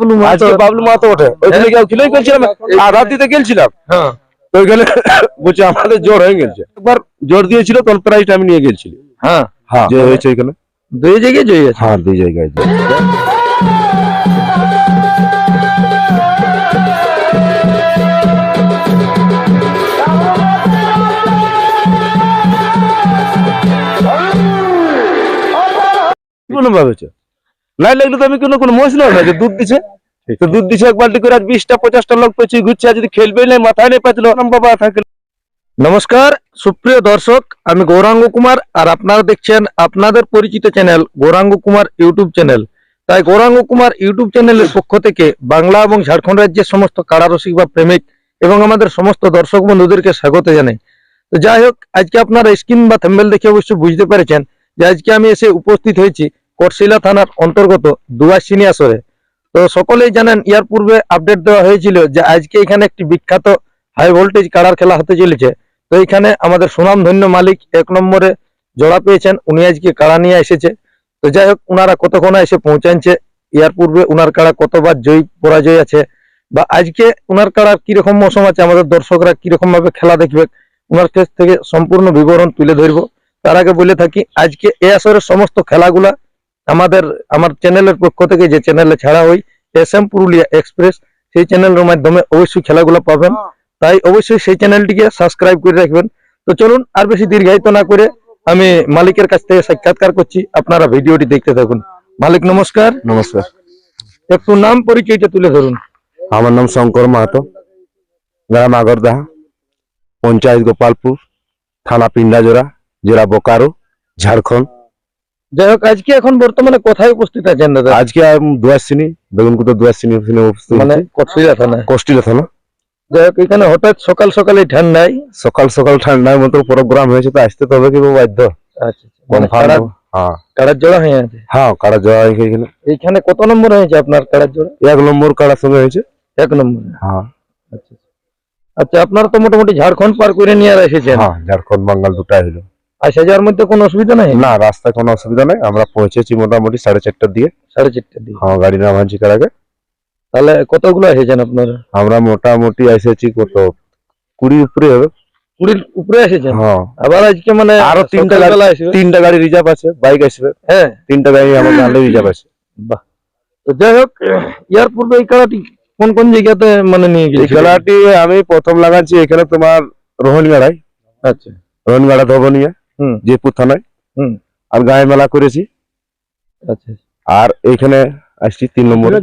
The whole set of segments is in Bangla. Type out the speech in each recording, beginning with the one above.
বাবলু মাহাতো আজকে বাবলু মাহাতো ওঠে ওইখানে গিয়ে খেলেই গেছিলাম আধার দিতে গেছিলাম হ্যাঁ। তো ওইখানে বলছে আমাদের জ্বর হয়ে গেছে। একবার জ্বর দিয়েছিল তখন প্রাইজ আমি নিয়ে গেছিলি হ্যাঁ। হ্যাঁ যে হয়েছে এখানে দুই জায়গায় জয়ী আছে হ্যাঁ দুই জায়গায় কোনো ভাবেছে নাই লাগলে তো আমি কোনো কোনো মশলা না, যে দুধ দিছে। তো দুধ দিছে এক বালতি করে আজ বিশটা পঞ্চাশটা লোক পেয়েছি ঘুরছে, আর যদি খেলবে না, মাথায় নেই পাইছিল রাম বাবা থাকে নমস্কার, সুপ্রিয় দর্শক, আমি গৌরাঙ্গ কুমার, আর আপনারা দেখছেন আপনাদের পরিচিত channel Gauranga Kumar YouTube channel. তাই গৌরাঙ্গ কুমার ইউটিউব চ্যানেলের পক্ষ থেকে বাংলা এবং ঝাড়খণ্ড রাজ্যের সমস্ত কারারসিক বা প্রেমিক এবং আমাদের সমস্ত দর্শক বন্ধুদেরকে স্বাগত জানাই। তো যাই হোক, আজকে আপনারা স্ক্রিন বা থ্যাম্বেল দেখে অবশ্যই বুঝতে পেরেছেন যে আজকে আমি এসে উপস্থিত হয়েছি কোটশিলা থানার অন্তর্গত দুয়াশিনী আসরে তো সকলেই জানেন, ইয়ার পূর্বে আপডেট দেওয়া হয়েছিল যে আজকে এখানে একটি বিখ্যাত হাই ভোল্টেজ কারার খেলা হতে চলেছে। তো এখানে আমাদের সুনামধন্য মালিক এক নম্বরে জড়া পেয়েছেন, উনি আজকে কাড়া নিয়ে এসেছে। তো যাই হোক ওনারা কতক্ষণ এসে পৌঁছাচ্ছে ইয়ার পূর্বে উনার কাড়া কতবার জয়ী, পরাজয় আছে, বা আজকে উনার কাড়ার কীরকম মৌসুম আছে, আমাদের দর্শকরা কীরকম ভাবে খেলা দেখবে, উনার কাছ থেকে সম্পূর্ণ বিবরণ তুলে ধরবো। তার আগে বলে থাকি, আজকে এ আসরের সমস্ত খেলাগুলা আমাদের আমার চ্যানেলের পক্ষ থেকে যে চ্যানেলে ছাড়া হয় এস এম পুরুলিয়া এক্সপ্রেস সেই চ্যানেলের মাধ্যমে অবশ্যই খেলাগুলো পাবেন। তাই অবশ্যই সেই চ্যানেলটিকে সাবস্ক্রাইব করে রাখবেন। তো চলুন আর বেশি দীর্ঘায়িত না করে আমি মালিকের কাছ থেকে সাক্ষাৎকার করছি। আপনারা ভিডিওটি দেখতে থাকুন। মালিক নমস্কার। নমস্কার। একটু নাম পরিচয়টা তুলে ধরুন। আমার নাম শঙ্কর মাহাতো। গ্রাম আগরদাহা পঞ্চায়েত গোপালপুর থানা পিন্ডাজোড়া জেলা বোকারো ঝাড়খণ্ড। যাই হোক আজকে এখন বর্তমানে কোথায় উপস্থিত আছেন দাদা? আজকে দুয়াশিনী বেগুনকুতো দুয়াশিনী উপস্থিত মানে। কটসিলা থানায় কষ্টিলা থানা। যাই হোক এখানে হঠাৎ সকাল সকালে ঠান্ডায়। সকাল সকাল ঠান্ডার মতো প্রোগ্রাম হয়েছে তো আসতে তো হবে কি বাধ্য। আচ্ছা আচ্ছা। মানে কাড়ার হ্যাঁ কাড়ার জোড়া হয়ে আছে? হ্যাঁ কাড়া যাওয়া হয়েছে এখানে। কত নম্বর হয়েছে আপনার কাড়ার জোড়া? এক নম্বর কাড়ার সঙ্গে হয়েছে। এক নম্বর। হ্যাঁ। আচ্ছা। আচ্ছা আপনারা তো মোটামুটি ঝাড়খণ্ড পার করে নিয়ে আর এসেছেন। হ্যাঁ ঝাড়খণ্ড বাঙ্গাল দুটাই হলো। আসা যাওয়ার মধ্যে কোনো অসুবিধা নাই? না রাস্তায় কোনো অসুবিধা নেই। আমরা পৌঁছেছি মোটামুটি সাড়ে চারটার দিয়ে। সাড়ে চারটার দিয়ে হ্যাঁ গাড়ি নামাচ্ছি কার আগে। তাহলে কতগুলো এসেছেন আপনারা? আমরা মোটামুটি এসেছি কত? কুড়ির উপরে হবে। কুড়ির উপরে এসেছেন? হ্যাঁ। আবার আজকে মানে আরও তিনটা গাড়ি তিনটা গাড়ি রিজার্ভ আছে বাইক আসবে। হ্যাঁ। তিনটা গাড়ি আমাদের আনলে রিজার্ভ আছে। বাহ। তো যাই হোক ইয়ার পূর্বে এই খেলাটি কোন কোন জায়গাতে মানে নিয়ে গিয়েছিল? খেলাটি আমি প্রথম লাগাচ্ছি এখানে তোমার রোহনগাড়াই আচ্ছা। রোহনগাড়া ধবনিয়া। জয়পুর থানায়। হুম। আর গায়ে মেলা করেছি। আচ্ছা। আর এইখানে আসছি তিন নম্বরে।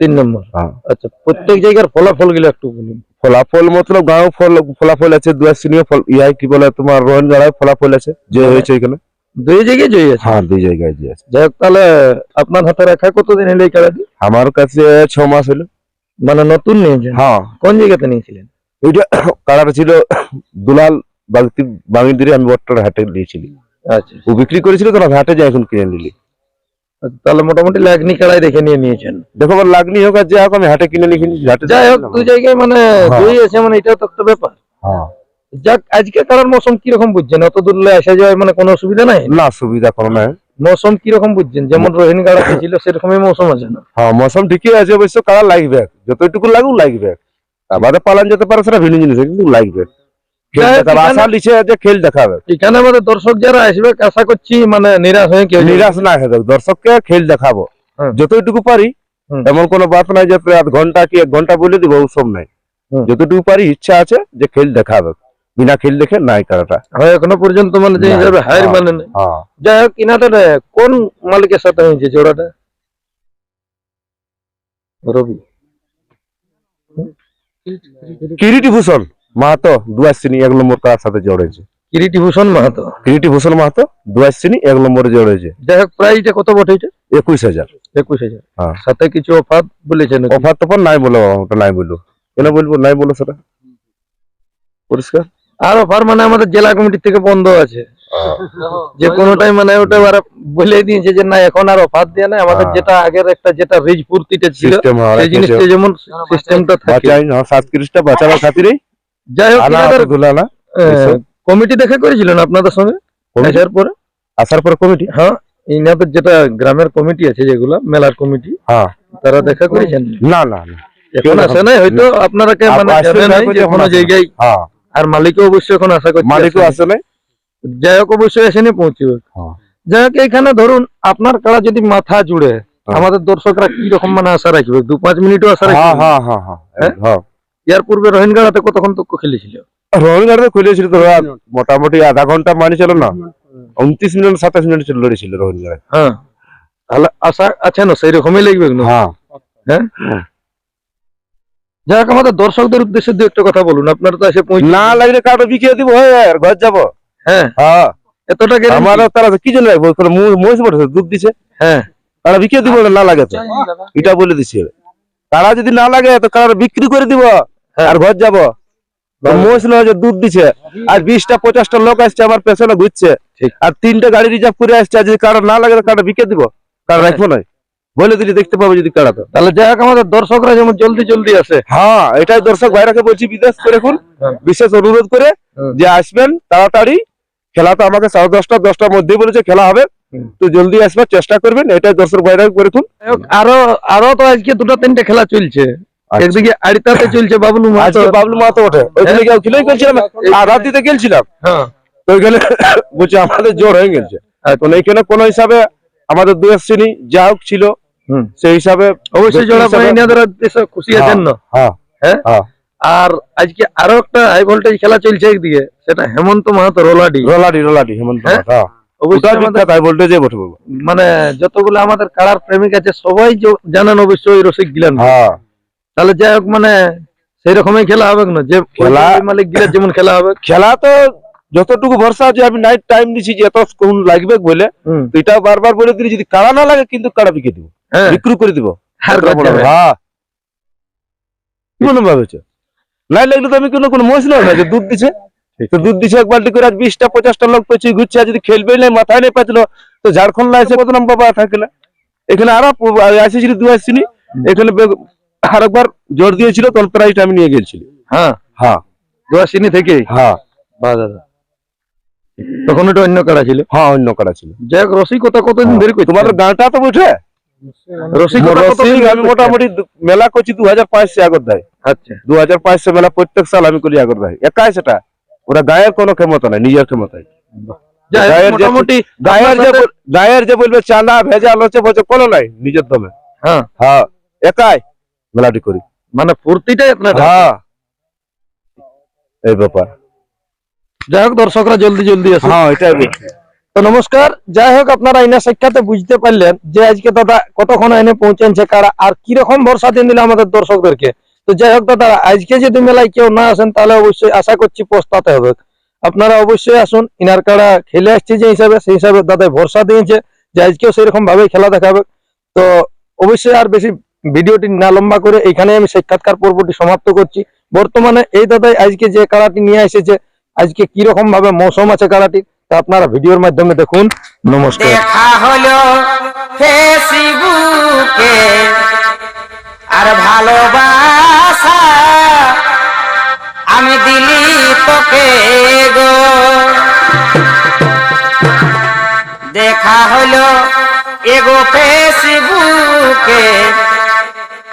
তিন নম্বর। হ্যাঁ। আচ্ছা প্রত্যেক জায়গার ফলাফলগুলো একটু বলুন। ফলাফল মতলব গাঁও ফল ফলাফল আছে দুয়াশিনীয় ফল ইহাই কি বলে তোমার রোহনগাড়ায় ফলাফল আছে? যে হয়েছে এখানে? দুই জায়গায় জয়ী আছে। হ্যাঁ দুই জায়গায় যে আছে। যাই হোক তাহলে আপনার হাতে রাখা কতদিন হলো এই খেলাটি? আমার কাছে ছ মাস হলো। মানে নতুন নিয়েছেন হ্যাঁ। কোন জায়গাতে নিয়েছিলেন? ওইটা কালার ছিল দুলাল বাগতি বাঙিদিরে আমি বট্টার হাটে দিয়েছিলি। আচ্ছা ও বিক্রি করেছিল তো হাটে যাই এখন কিনে নিলি। আচ্ছা, তাহলে মোটামুটি লাগনি কাড়াই দেখে নিয়ে নিয়েছেন। দেখো আমার লাগনি হোক আর যা হোক আমি হাটে কিনে নিয়ে হাটে যাই হোক দুই জায়গায় মানে হ্যাঁ। জয়ী আছে মানে এটা তো একটা ব্যাপার। হ্যাঁ। যাক আজকে কারার মৌসুম কীরকম বুঝছেন? অত দূরে আসা যাওয়ায় মানে কোনো অসুবিধা নাই? না সুবিধা কোনো নাই। মৌসুম কীরকম বুঝছেন? যেমন রোহিণী কাড়া ছিল সেরকমই মৌসুম আছে না? হ্যাঁ মৌসুম ঠিকই আছে অবশ্য কালার লাগবে? যতটুকু লাগুক লাগবে। আমাদের পালন যেতে পারে সেটা ভিন্ন জিনিস কিন্তু লাগবে। এখানে- আমাদের দর্শক যারা আসবে আশা করছি মানে নিরাশ হয়ে কেউ নিরাশ না হয়ে দর্শককে খেল দেখাবো। হুম। যতটুকু পারি। এমন কোনো বাত নাই যে আধ ঘণ্টা কি এক ঘণ্টা বলে দিব ওসব নাই। যতটুকু পারি ইচ্ছা আছে যে খেল দেখাবে। বিনা খেল দেখে নাই কারাটা। হয় এখনও পর্যন্ত মানে যে হিসাবে হায়ার হ্যাঁ। মানে। হ্যাঁ। যাই হোক কোন মালিকের সাথে হয়েছে জোড়াটা? রবি। কিরিটি ভূষণ। মাহাতো দুয়াশিনী এক নম্বর কার সাথে জড়েছে কিরিটি ভূষণ মাহাতো। কিরিটি মাহাতো মাহাতো শ্রেণি এক নম্বরে জড়েছে যাই হোক প্রাইসটা কত বটে এটা? একুশ হাজার। একুশ হাজার। হ্যাঁ। সাথে কিছু অফার বলেছেন? অফার তফার নাই বলো ওটা নাই বলল। কেন বলব? নাই বলো সেটা? পরিষ্কার? আর অফার মানে আমাদের জেলা কমিটি থেকে বন্ধ আছে। যে কোনোটাই মানে ওটা বলে দিয়েছে যে না এখন আর অফার দেয়া নাই। আমাদের হ্যাঁ। যেটা আগের একটা যেটা রিজ পূর্তিটা ছিল সিস্টেম সেই জিনিসটা যেমন সিস্টেমটা থাকে। বাঁচাই না সাতত্রিশটা বাঁচাবার খাতিরেই যাই হোক না? কমিটি দেখা করেছিলেন আপনাদের সঙ্গে? আসার পরে? আসার পর কমিটি? হ্যাঁ ইনাদের যেটা গ্রামের কমিটি আছে যেগুলো মেলার কমিটি হ্যাঁ। তারা দেখা করেছেন? না না না। এখন আসে নাই হয়তো আপনারা কে মানে যে কোনো জায়গায়। হ্যাঁ। আর মালিকও অবশ্যই এখন আশা করছি মালিকও আসে নাই? যাই হোক অবশ্যই এসে নিয়ে পৌঁছবে। হ্যাঁ। যাই হোক এখানে ধরুন আপনার কারা যদি মাথা জুড়ে আমাদের দর্শকরা কি রকম মানে আশা রাখবে? দু পাঁচ মিনিটও আশা হ্যাঁ রাখবে? হ্যাঁ হ্যাঁ। হ্যাঁ? হ্যাঁ? হ্যাঁ ইয়ার পূর্বে রোহিনগাড়াতে কতক্ষণ তক খেলেছিল? রোহিঙ্গার তো খুলেছিল তো মোটামুটি আধা ঘণ্টা মানে ছিল না। উনত্রিশ মিনিট সাতাশ মিনিট ছিল লড়েছিল রোহিঙ্গা হ্যাঁ। তাহলে আশা আছে না? সেই রকমই লাগবে হ্যাঁ। হ্যাঁ? যাই হোক আমাদের দর্শকদের উদ্দেশ্যে দু একটা কথা বলুন। আপনারা তো এসে না লাগলে বিকিয়ে দিব হয়ে ঘর যাব। হ্যাঁ। হ্যাঁ। এতটা? আমারও তারা কি জন্য রাখব? ওখানে মহিষ পড়েছে দুধ দিছে। হ্যাঁ। তারা বিকিয়ে দিব না লাগে তো। এটা বলে দিছি। তারা যদি না লাগে তো কারা বিক্রি করে দিব। আর ঘর যাব? মহিষ নয় যে দুধ দিছে আর বিশটা পঁচাশটা লোক আসছে আমার পেছনে ঘুরছে। আর তিনটা গাড়ি রিজার্ভ করে আসছে আর যদি কারও না লাগে কারও বিকে দিব। কারও রাখব না বলে দিলি দেখতে পাবো যদি কারাতো তাহলে যাই হোক আমাদের দর্শকরা যেমন জলদি জলদি আসে। হ্যাঁ এটাই দর্শক ভাইরাকে বলছি বিদেশ করে এখন হ্যাঁ। বিশেষ অনুরোধ করে যে আসবেন তাড়াতাড়ি। খেলা তো আমাকে সাড়ে দশটা দশটার মধ্যেই বলেছে খেলা হবে। তো জলদি আসবার চেষ্টা করবেন এটাই দর্শক ভাইরাকে করে আরও আরও তো আজকে দুটো তিনটে খেলা চলছে। একদিকে আড়িতাতে চলছে বাবলু মাহাতো। আজকে বাবলু মাহাতো ওঠে ওইখানে গিয়ে খেলেই গেছিলাম আর রাত্রিতে গেছিলাম হ্যাঁ। তো ওইখানে বলছে আমাদের জোর হয়ে গেছে। তো এইখানে কোন হিসাবে আমাদের দুই শ্রেণি যা হোক ছিল সেই হিসাবে অবশ্যই জোড়া উদ্দেশ্যে খুশি আছেন না? হ্যাঁ হ্যাঁ? হ্যাঁ। আর আজকে আরও একটা হাই ভোল্টেজ খেলা চলছে একদিকে সেটা হেমন্ত মাহাতো রোলাডি। রোলাডি রোলাডি হেমন্ত হ্যাঁ? হ্যাঁ। বাবু। মানে যতগুলো আমাদের কারার প্রেমিক আছে সবাই জানেন অবশ্যই রসিক গিলেন। হ্যাঁ। তাহলে যাই হোক মানে সেই রকমই খেলা হবে না যে খেলা- মালিক গিলে যেমন খেলা হবে। খেলা তো যতটুকু ভরসা আছে আমি নাইট টাইম দিছি যে এত কোন লাগবে বলে এটা বারবার বলে দিলি যদি কাড়া না লাগে কিন্তু কাড়া বিকে দিব? বিক্রি করে দিব। আর হ্যাঁ। কি মনে ভাবেছে? নাই লাগলে তো আমি কোনো কোনো মহিষ না যে দুধ দিছে। তো দুধ দিছে এক বাল্টি করে আজ বিশটা পঞ্চাশটা লোক পেছি ঘুরছে আর যদি খেলবে নাই মাথায় নেই পাচ্ছিল তো ঝাড়খণ্ড এসে বদনাম বাবা থাকলে এখানে আরও আসেছিল দু আসছিনি এখানে আরেকবার জোর দিয়েছিল তখন প্রাইজটা আমি নিয়ে গেছিলি হ্যাঁ। হ্যাঁ। দোয়াশিনী থেকে হ্যাঁ। বাহ দাদা। তখন ওটা অন্য কাড়া ছিল? হ্যাঁ অন্য কাড়া ছিল। যাই হোক রসিকতা কতদিন ধরে করছে? তোমাদের গানটা তো উঠে রসিকতা রসিক আমি মোটামুটি মেলা করছি দু হাজার পাঁচশো আগর দেয়। আচ্ছা। দু হাজার পাঁচশো মেলা প্রত্যেক সাল আমি করি আগর দেয়। একাই সেটা। ওরা গায়ের কোনো ক্ষমতা নাই নিজের ক্ষমতায় গায়ের যে- বলবে চাঁদা ভেজা লচে বচে কোনো নাই নিজের দমে। হ্যাঁ। হ্যাঁ একাই। মেলাটি করি। মানে ফুর্তিটাই আপনার হ্যাঁ। এই ব্যাপার। যাই হোক দর্শকরা জলদি জলদি আসে হ্যাঁ এটাই বলছি তো নমস্কার যাই হোক আপনারা এনে সাক্ষাতে বুঝতে পারলেন যে আজকে দাদা কতক্ষণ এনে পৌঁছেছে কারা আর কীরকম ভরসা দিন দিল আমাদের দর্শকদেরকে। তো যাই হোক দাদা আজকে যদি মেলায় কেউ না আসেন তাহলে অবশ্যই আশা করছি পস্তাতে হবে। আপনারা অবশ্যই আসুন ইনার কারা খেলে আসছে যে হিসাবে সেই হিসাবে দাদা ভরসা দিয়েছে যে আজকেও সেরকম ভাবে খেলা দেখাবে। তো অবশ্যই আর বেশি ভিডিওটি না লম্বা করে এখানে আমি সাক্ষাৎকার পর্বটি সমাপ্ত করছি। বর্তমানে এই দাদাই আজকে যে কাড়াটি নিয়ে এসেছে, আজকে কীরকম ভাবে মৌসুম আছে কাড়াটি তা আপনারা ভিডিওর মাধ্যমে দেখুন। নমস্কার। আমি দিলি তোকে গো। দেখা হলো এগো ফেসবুকে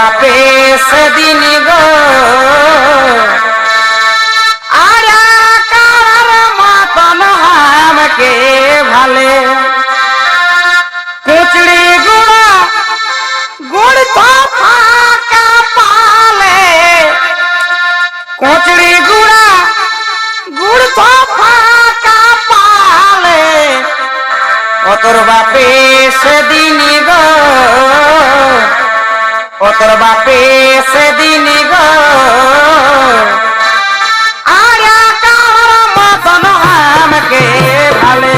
বাপে সেদিন গো। আর কার মতন আমাকে ভালে। কুচড়ি গুড়া, গুড় তো ফাঁকা পালে। কুচড়ি গুড়া, গুড় তো ফাঁকা পালে। অতর বাপে সেদিন গো। ও তোর বাপে সেদিন গো। আর মতন আমাকে ভালে